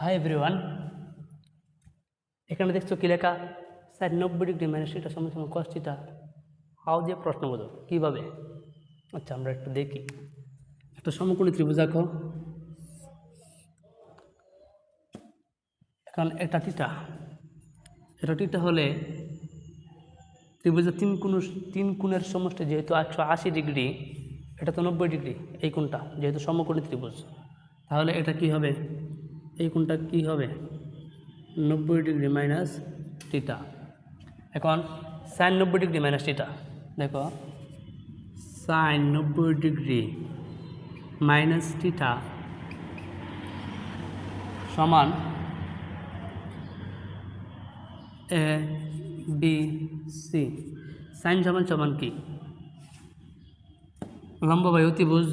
Hi everyone এখানে দেখছ কি লেখা? স্যার, নব্বই ডিগ্রি মাইনাস থিটা সমান সমান কস থিটা হাও দিয়ে প্রশ্নবোধক, কীভাবে? আচ্ছা আমরা একটু দেখি। একটা সমকোণী ত্রিভুজ আঁকো। এখন এটা টিটা এটা টিটা হলে ত্রিভুজের তিন কোণ তিন কোণের সমষ্টি যেহেতু একশো আশি ডিগ্রি, এটা তো নব্বই ডিগ্রি, এই কোণটা যেহেতু সমকোণী ত্রিভুজ। তাহলে এটা কি হবে? এই কোণটা কি হবে? নব্বই ডিগ্রি মাইনাস টিটা এখন সাইন নব্বই ডিগ্রি মাইনাস টিটা দেখো, সাইন নব্বই ডিগ্রি মাইনাস টিটা সমান এ বি সি। সাইন সমান সমান কি? লম্ব বাই অতিভুজ।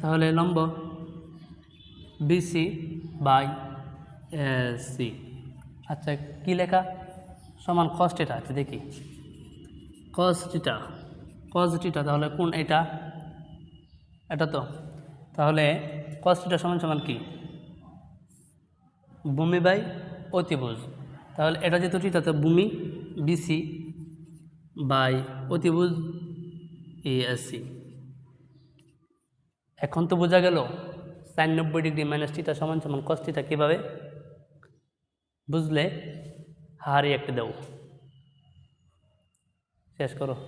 তাহলে লম্ব বিসি বাই সি আচ্ছা কি লেখা? সমান কস টিটা আচ্ছা দেখি। কস টিটা কস টিটা তাহলে কোন এটা? এটা তো। তাহলে কস টিটা সমান সমান কি? ভূমি বাই অতিভুজ। তাহলে এটা যেহেতু টিটা তো ভূমি, বিসি বাই অতিভুজ এএসসি এখন তো বোঝা গেল সাইন নব্বই ডিগ্রি মাইনাস টিটা সমান সমান কস টিটা কীভাবে? বুঝলে? হারি একটা দেও শেষ করো।